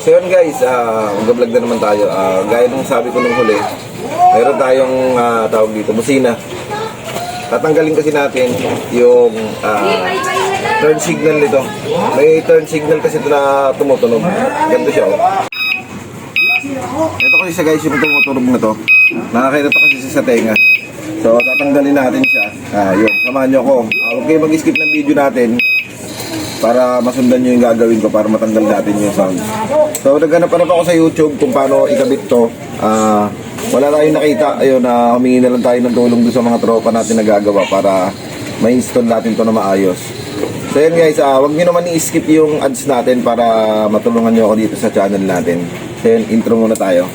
So yun guys, uh, mag-vlog na naman tayo. Ah, gaya nung sabi ko nung huli, meron tayong ah, tawag dito, busina. Tatanggalin kasi natin yung ah, turn signal nito. May turn signal kasi ito na tumutunog. Ganito siya oh. Ito kasi siya guys, yung tumutunog na to. Nakakita to kasi sa tenga. So tatanggalin natin siya. Ah, yun, samahan nyo ako. Ah, huwag mag-skip ng video natin para masundan nyo yung gagawin ko para matanggal natin yung sound. So naghanap pa ako sa YouTube kung paano ikabit to. Ah, wala tayong nakita. Ayun, na humingi na lang tayo ng tulong doon sa mga tropa natin na gagawa para ma-install natin to na maayos. So yun guys, ah, wag nyo naman i-skip yung ads natin para matulungan nyo ako dito sa channel natin. So yun, intro muna tayo.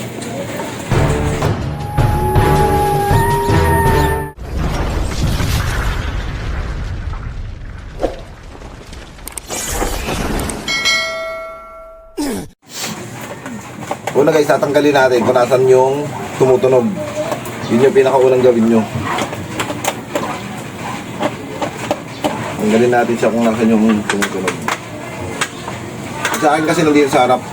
Una guys, tatanggalin natin kung nasan yung tumutunog. Yun yung pinakaunang gawin nyo. Tanggalin natin siya kung nasan yung tumutunog. Sa akin kasi nandito sa harap.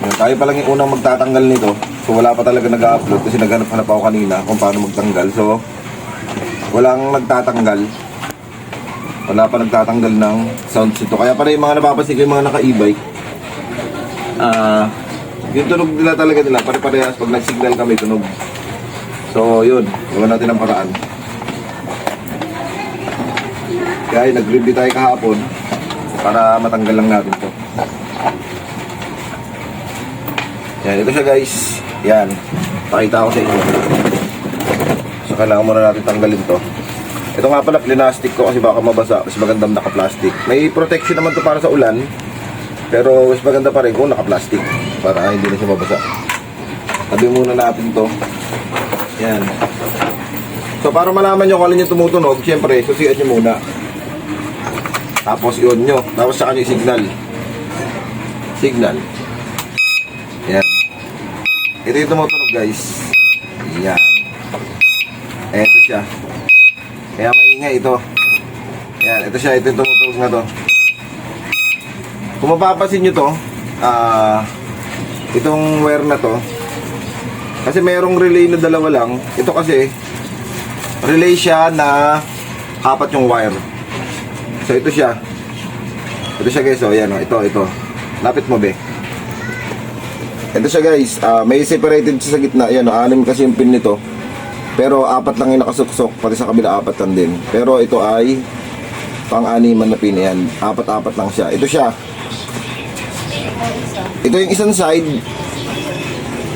Yan, tayo pa lang yung unang magtatanggal nito. So wala pa talaga nag-upload kasi naghanap-hanap ako kanina kung paano magtanggal. So walang nagtatanggal. Wala pa nagtatanggal ng sounds ito. Kaya pala yung mga napapansin yung mga naka-e-bike. Ah, yung tunog nila talaga nila, pare-parehas pag nag-signal kami tunog. So yun, gawa natin ang paraan. Kaya nag-review tayo kahapon para matanggal lang natin to. Yan, ito siya guys. Yan. Pakita ko sa inyo. So, kailangan muna natin tanggalin to. Ito nga pala, plinastic ko kasi baka mabasa. Mas magandang naka-plastic. May protection naman to para sa ulan. Pero mas maganda pa rin kung naka-plastic. Para hindi na siya mabasa. Tabi muna natin to. Yan. So, para malaman nyo kung alin yung tumutunog, syempre, susian nyo muna. Tapos, yun nyo. Tapos, saka nyo signal. Signal. Ito yung tumutunog guys. Yan. Ito siya. Kaya maingay ito. Yan, ito siya. Ito yung tumutunog na to. Kung mapapansin nyo to, ah, itong wire na to, kasi mayroong relay na dalawa lang. Ito kasi, relay siya na apat yung wire. So ito siya. Ito siya guys, oh, yan, oh, ito, ito. Lapit mo, be. Ito siya guys, ah, may separated siya sa gitna. Yan, oh, anim kasi yung pin nito. Pero apat lang yung nakasuksok, pati sa kabila apat lang din. Pero ito ay pang-animan na pin yan. Apat-apat lang siya. Ito siya. Ito yung isang side.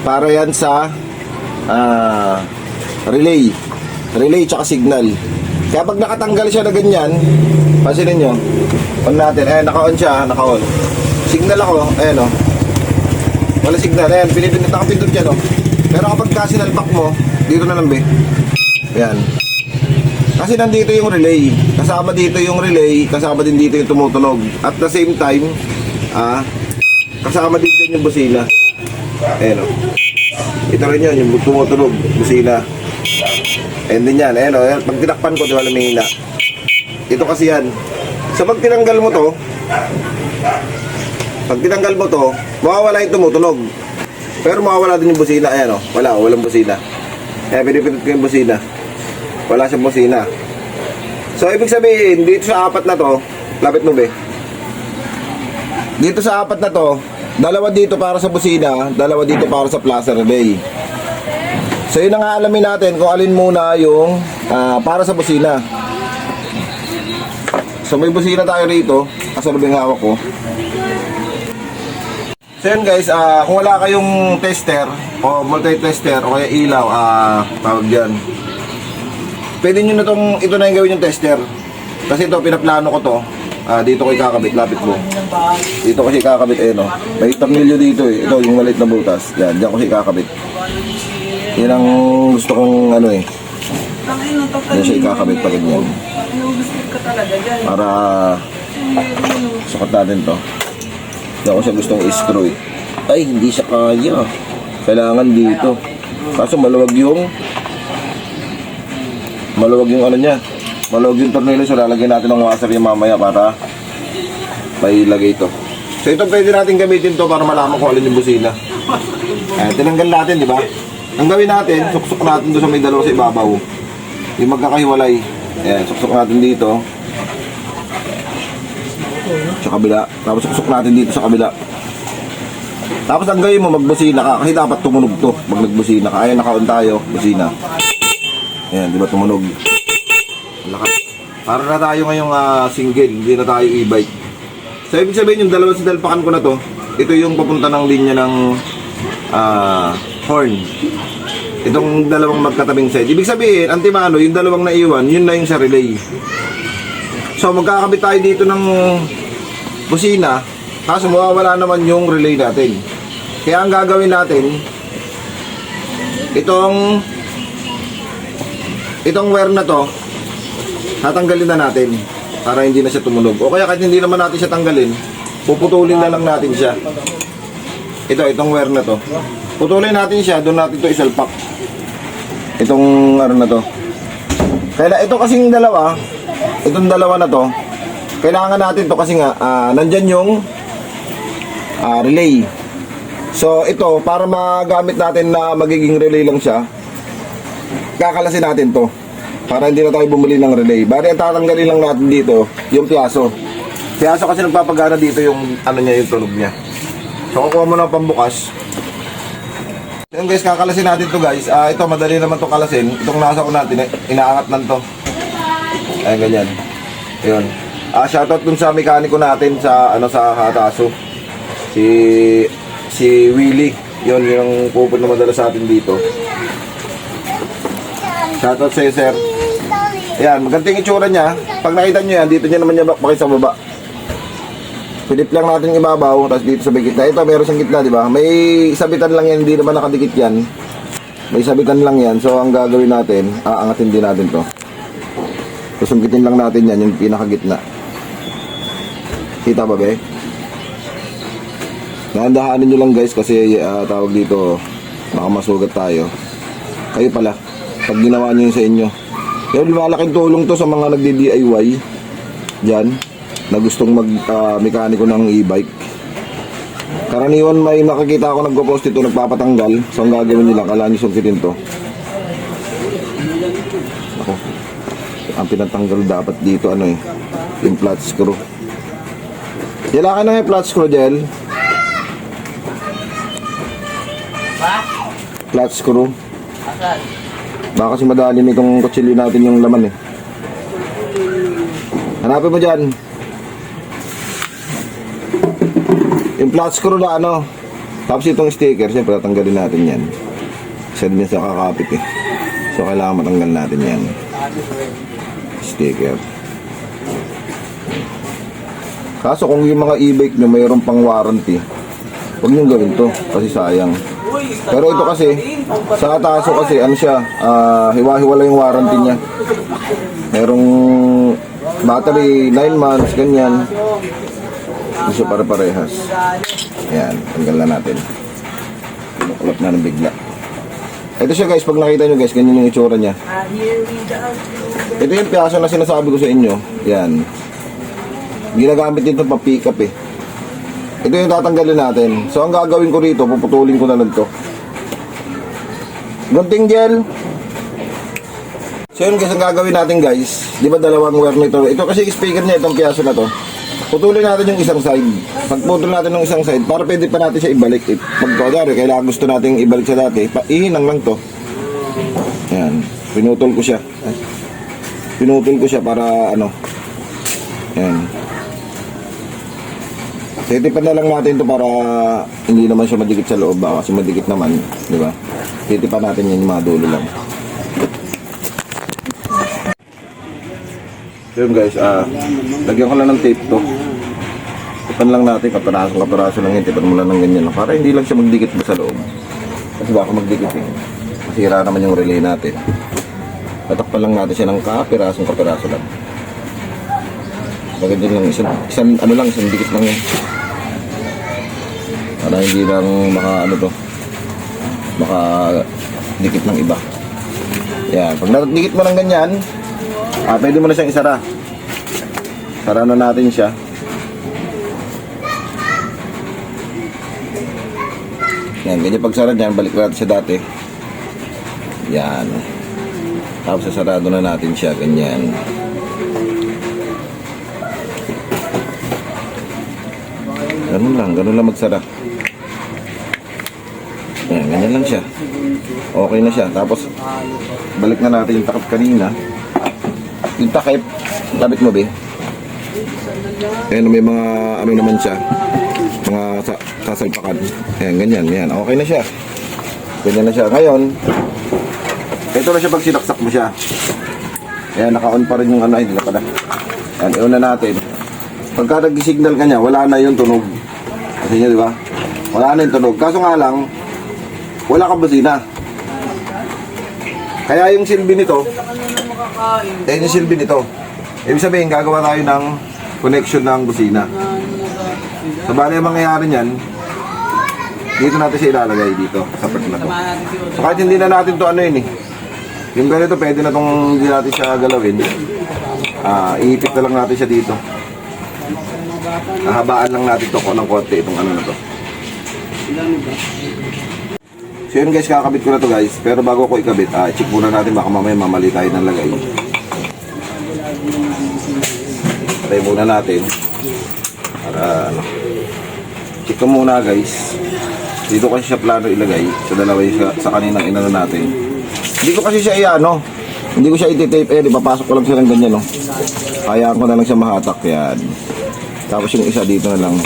Para yan sa ah, relay. Relay tsaka signal. Kaya pag nakatanggal siya na ganyan, pansinin nyo, on natin, eh, naka-on siya, naka-on. Signal ako, ayan o. Wala signal. Ayan, pinipindot nakapindot yan, oh. Pero kapag kasi nalpak mo, dito na lang, be. Ayan. Kasi nandito yung relay. Kasama dito yung relay, kasama din dito yung tumutunog. At the same time, ah, kasama din dyan yung busina. Ayan, oh. Ito rin yun, yung tumutunog, busina. Ayan din yan, ayan, oh. Pag tinakpan ko, di ba lumihina? Ito kasi yan. Sa pag tinanggal mo to, pag tinanggal mo to, mawawala yung tumutunog. Pero mawawala din yung busina. Ayan o, wala, walang busina. Kaya pinipindot ko yung busina. Wala siyang busina. So, ibig sabihin, dito sa apat na to, lapit mo be. Dito sa apat na to, dalawa dito para sa busina, dalawa dito para sa plaza relay. So, yun ang alamin natin kung alin muna yung ah, para sa busina. So, may busina tayo rito. Kasalubing hawak ko. So yun guys, ah, kung wala kayong tester o multi-tester o kaya ilaw, ah, tawag dyan. Pwede nyo na tong, ito na yung gawin yung tester. Kasi ito, pinaplano ko to. Ah, dito ko ikakabit, lapit mo. Dito ko ikakabit, eh no. May tornilyo dito eh. Ito, yung maliit na butas. Yan, dyan ko ikakabit. Yan ang gusto kong ano eh. Yan siya ikakabit pa ganyan. Para sukat natin to. Hindi ako siya gustong i-screw. Ay, hindi siya kaya. Kailangan dito. Kaso maluwag yung maluwag yung ano niya. Maluwag yung tornilyo so lalagyan natin ng washer yung mamaya para mailagay ito. So ito pwede natin gamitin to para malaman kung alin yung busina. Eh, tinanggal natin, di ba? Ang gawin natin, suksok natin doon sa may dalawa sa ibabaw. Yung magkakahiwalay. Ayan, suksok natin dito. Sa kabila. Tapos suksok natin dito sa kabila. Tapos ang gawin mo, magbusina ka. Kasi dapat tumunog to. Pag nagbusina ka. Ayan, nakaon tayo. Busina. Ayan, di ba tumunog? Lakas. Para na tayo ngayong ah, single. Hindi na tayo e-bike. So, ibig sabihin yung dalawang sinalpakan ko na to. Ito yung papunta ng linya ng ah, horn. Itong dalawang magkatabing side. Ibig sabihin, ang timano, yung dalawang naiwan, yun na yung sa relay. So, magkakabit tayo dito ng busina. Kaso mawawala naman yung relay natin. Kaya ang gagawin natin, itong itong wire na to, tatanggalin na natin para hindi na siya tumunog. O kaya kahit hindi naman natin siya tanggalin, puputulin na lang natin siya. Ito, itong wire na to. Putulin natin siya, doon natin to isalpak. Itong ano na to. Kaya ito kasing dalawa, itong dalawa na to, kailangan natin to kasi nga, ah, nandyan yung ah, relay. So ito, para magamit natin na magiging relay lang siya, kakalasin natin to. Para hindi na tayo bumili ng relay. Bari ang tatanggalin lang natin dito, yung piyaso. Piyaso kasi nagpapagana dito yung ano niya, yung tunog niya. So kukuha mo ng pambukas. Yan guys, kakalasin natin to guys. Ah, ito madali naman to kalasin. Itong nasa ko natin, eh, inaangat lang to. Ayan ganyan. Ayun. Ah, shoutout dun sa mekaniko natin sa ano sa Hataso. Si si Willie. Yun yung pupun na madala sa atin dito. Shoutout sa iyo, sir. Ayan, magandang itsura niya. Pag nakita niyo yan, dito niya naman niya bakit sa baba. Pilip lang natin ibabaw, tapos dito sa may gitna. Ito, meron siyang gitna, di ba? May sabitan lang yan, hindi naman nakadikit yan. May sabitan lang yan. So, ang gagawin natin, aangatin din natin to. Susungkitin lang natin yan, yung pinakagitna. Kita ba, be? Dahan-dahanin nyo lang, guys, kasi ah, tawag dito, baka masugat tayo. Kayo pala, pag ginawa nyo yun sa inyo. Kaya lumalaking tulong to sa mga nagdi-DIY. Diyan na gustong mag ah, ng e-bike. Karaniwan may nakakita ako nagpo-post ito nagpapatanggal. So ang gagawin nila, kailangan nyo sungkitin to. Ako. Ang pinatanggal dapat dito ano eh, yung flat screw. Kailangan na yung flat screw gel. Flat screw. Baka kasi madali nitong kutsilyo natin yung laman eh. Hanapin mo dyan. Yung flat screw na ano. Tapos itong sticker, siyempre tatanggalin natin yan. Isa din sa kakapit eh. So kailangan matanggal natin yan. Sticker. Kaso kung yung mga e-bike nyo mayroon pang warranty, huwag nyo gawin to kasi sayang. Pero ito kasi, sa Ataso kasi, ano siya, ah, hiwa-hiwala yung warranty niya. Merong battery, 9 months, ganyan. Hindi siya pare-parehas. Ayan, tanggal na natin. Kumukulap na ng bigla. Ito siya guys, pag nakita nyo guys, ganyan yung itsura niya. Ito yung piyaso na sinasabi ko sa inyo. Yan. Ginagamit dito pa pick up eh. Ito yung tatanggalin natin. So ang gagawin ko rito, puputulin ko na lang to. Gunting gel. So yun guys, ang gagawin natin guys, di ba dalawang wire nito? Ito kasi speaker niya, itong piyaso na to. Putulin natin yung isang side. Pag putol natin yung isang side, para pwede pa natin siya ibalik. Eh, Pag kodari, kailangan gusto natin ibalik sa dati, ihinang lang to. Ayan, pinutol ko siya. Pinutol ko siya para ano, ayan. Titipan na lang natin to para hindi naman siya madikit sa loob ba kasi madikit naman, di ba? Titipan natin yung mga dulo lang. Yun guys, ah, lagyan ko lang ng tape to. Tipan lang natin, kaparaso kaparaso lang yun, tipan mo lang ng ganyan. Para hindi lang siya magdikit sa loob. Kasi baka magdikit eh. Masira naman yung relay natin. Tatakpan lang natin siya ng kapirasong kapiraso lang. Bagay din lang, isang, isang, ano lang, isang dikit lang yan. Para hindi lang maka, ano to, maka dikit ng iba. Yan. Pag nadikit mo ng ganyan, ah, pwede mo na siyang isara. Sara na natin siya. Yan, ganyan pagsara dyan, balik natin siya dati. Yan. Tapos sasarado na natin siya, ganyan. Ganun lang, ganun lang magsara. Yan, ganyan lang siya. Okay na siya. Tapos, balik na natin yung takip kanina. Yung takip, labit mo, be. Ayan, may mga, ano naman siya. Mga sa, sasalpakan. Ayan, ganyan, yan. Okay na siya. Ganyan na siya. Ngayon, ito na siya pag sinaksak mo siya. Ayan, naka-on pa rin yung ano, hindi na pala. Ayan, i-on na natin. Pagka nag-signal ka niya, wala na yung tunog. Kasi niya, di ba? Wala na yung tunog. Kaso nga lang, wala kang busina. Kaya yung silbi nito, eh yung silbi nito, ibig sabihin, gagawa tayo ng connection ng busina. So, bali ang mangyayari niyan, dito natin siya ilalagay dito, sa part na to. So, kahit hindi na natin to ano yun eh. Yung ganito, pwede na tong hindi natin siya galawin. Ah, iipit na lang natin siya dito. Nahabaan lang natin to ko ng konti itong ano na to. So yun guys, kakabit ko na to guys. Pero bago ko ikabit, ah, check muna natin baka mamaya mamali tayo ng lagay. Patay muna natin. Para ano. Check ko muna guys. Dito kasi siya plano ilagay. Sa dalawa sa, sa kaninang inano natin. Hindi ko kasi siya iano. Hindi ko siya iti-tape eh. Di papasok ko lang siya ng ganyan no. Hayaan ko na lang siya mahatak. Yan. Tapos yung isa dito na lang.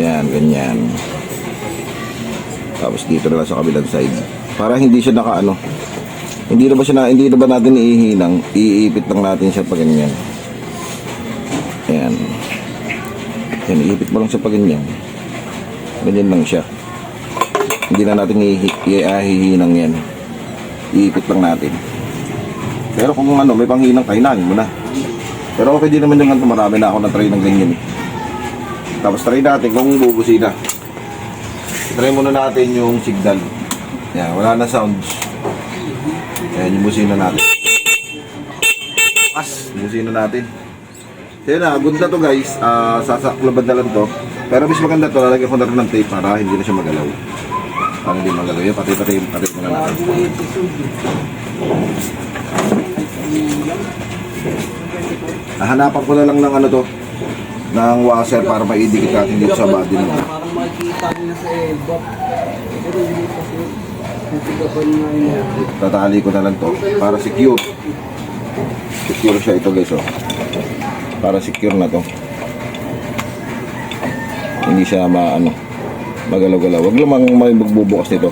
Yan, ganyan. Tapos dito na lang sa kabilang side. Para hindi siya nakaano. Hindi na ba siya na, hindi na ba natin ihihinang? Iipit lang natin siya pag ganyan. Yan. Yan, iipit mo lang siya pag ganyan. Ganyan lang siya. Hindi na natin ihi- ihihinang yan. Iipit lang natin. Pero kung ano, may panghinang, kainahin mo na. Pero okay din naman yung ganito. Marami na ako na try ng ganyan. Tapos try natin kung bubusi na. Try muna natin yung signal. Yan, wala na sounds. Ayan yung busina natin. As, busina natin. So yun na, good na to guys. Uh, sasaklaban na lang to. Pero mas maganda to, lalagyan ko na rin ng tape para hindi na siya magalaw. Para hindi magalaw. Yan, pati pati pati muna natin. Hahanapan ko na lang ng ano to, ng washer para maidikit natin dito sa body nila. Parang makikita nila sa elbow. Pero hindi nga yun. Tatali ko na lang to para secure. Secure siya ito guys oh. Para secure na to. Hindi siya maano magalaw-galaw. Wag lamang may magbubukas nito.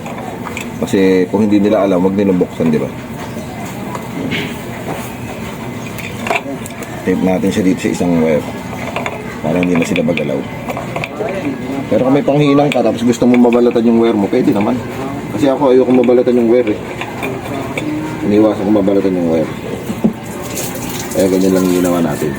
Kasi kung hindi nila alam, wag nilang buksan, di ba? Tape natin siya dito sa isang wire para hindi na sila magalaw. Pero kung may panghinang ka tapos gusto mo mabalatan yung wire mo, pwede naman. Kasi ako ayoko mabalatan yung wire eh. Iniwasan ko mabalatan yung wire. Kaya ganyan lang ginawa natin.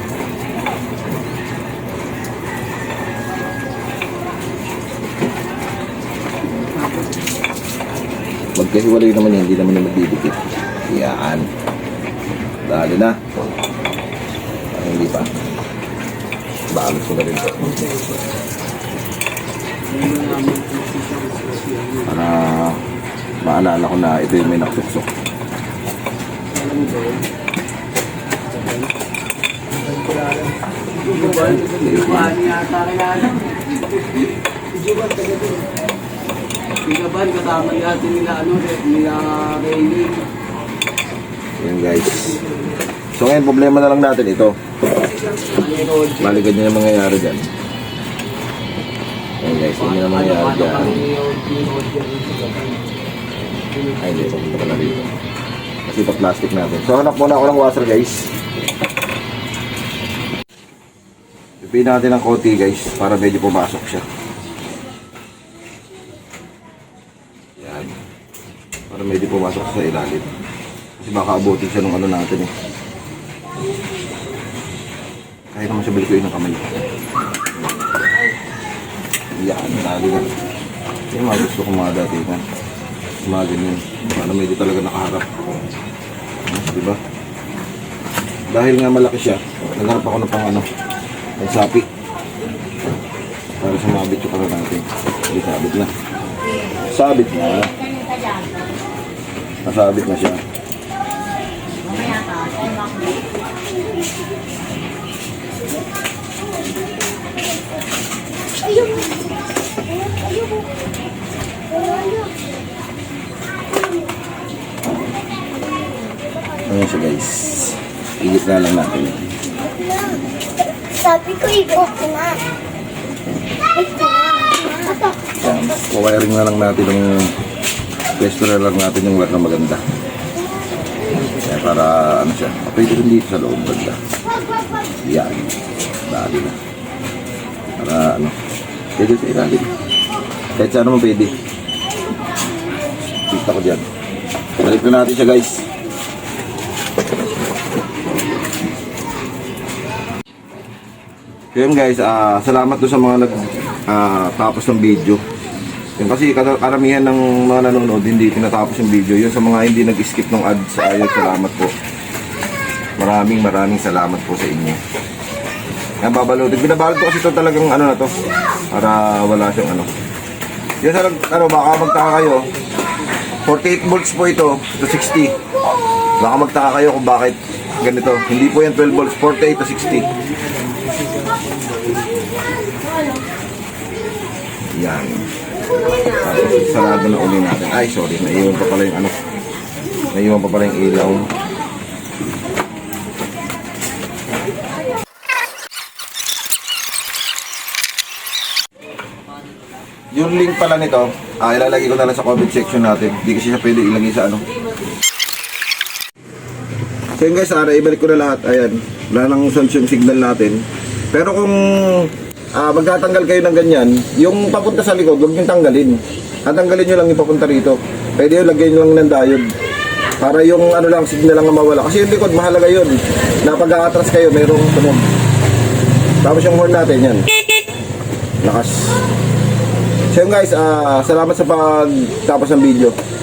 Magkahiwalay naman yan, hindi naman yung magdidikit. Yan. Dali na. Parang hindi pa. Balot ko na rin to. Para maalala ko na ito yung may naksuksok. Ijuban kasama natin nila ano, nila. Yan guys. So ngayon, problema na lang natin ito. Balikan nyo yung mangyayari dyan. Yan guys, yun yung mangyayari dyan. Ay, hindi. Papunta ka na dito. Kasi ito plastic natin. So hanap muna ako ng washer guys. Pipin natin ng konti guys para medyo pumasok siya. Yan. Para medyo pumasok sa ilalim. Kasi baka abutin siya ng ano natin eh. Siya balikuin ng kamay. Yan, dali na. Yung mga gusto ko mga dati na. Mga ganyan. Para medyo talaga nakaharap. Di ba? Dahil nga malaki siya, nagharap ako ng pang ano, pang sapi. Para sumabit yung karoon natin. Hindi, sabit na. Sabit na. Nasabit na siya. Ayan siya guys. Igit na lang natin. Sabi ko, ko na. Ayan. Wawiring na lang natin yung pwesto na lang natin yung wire na maganda. Kaya para ano siya. Pwede rin dito sa loob banda. Yan. Dali na. Para ano. Pwede sa ilalim. Kahit saan naman pwede. Kita ko dyan. Balik na natin siya guys. Yun guys, ah, salamat doon sa mga nag ah, tapos ng video. Yung kasi karamihan ng mga nanonood hindi tinatapos yung video. Yun sa mga hindi nag-skip ng ads, ayun, salamat po. Maraming maraming salamat po sa inyo. Yan babalutin. Binabalot ko kasi ito talagang ano na to. Para wala siyang ano. Yun sa ano, baka magtaka kayo. 48 volts po ito, to 60. Baka magtaka kayo kung bakit ganito. Hindi po yan 12 volts, 48 to 60. Yan. Tapos sarado na uli natin. Ay, sorry. Naiwan pa pala yung ano. Naiwan pa pala yung ilaw. Yung link pala nito, ah, ilalagay ko na lang sa comment section natin. Hindi kasi siya pwede ilagay sa ano. So guys, ara, ibalik ko na lahat. Ayan, wala nang yung signal natin. Pero kung ah, magtatanggal kayo ng ganyan, yung papunta sa likod, huwag nyo tanggalin. Tatanggalin nyo lang yung papunta rito. Pwede yung lagyan nyo lang ng diode. Para yung ano lang, signal lang ang mawala. Kasi yung likod, mahalaga yun. Na pag atras kayo, mayroong tunog. Tapos yung horn natin, yan. Lakas. So guys, ah, salamat sa pagtapos ng video.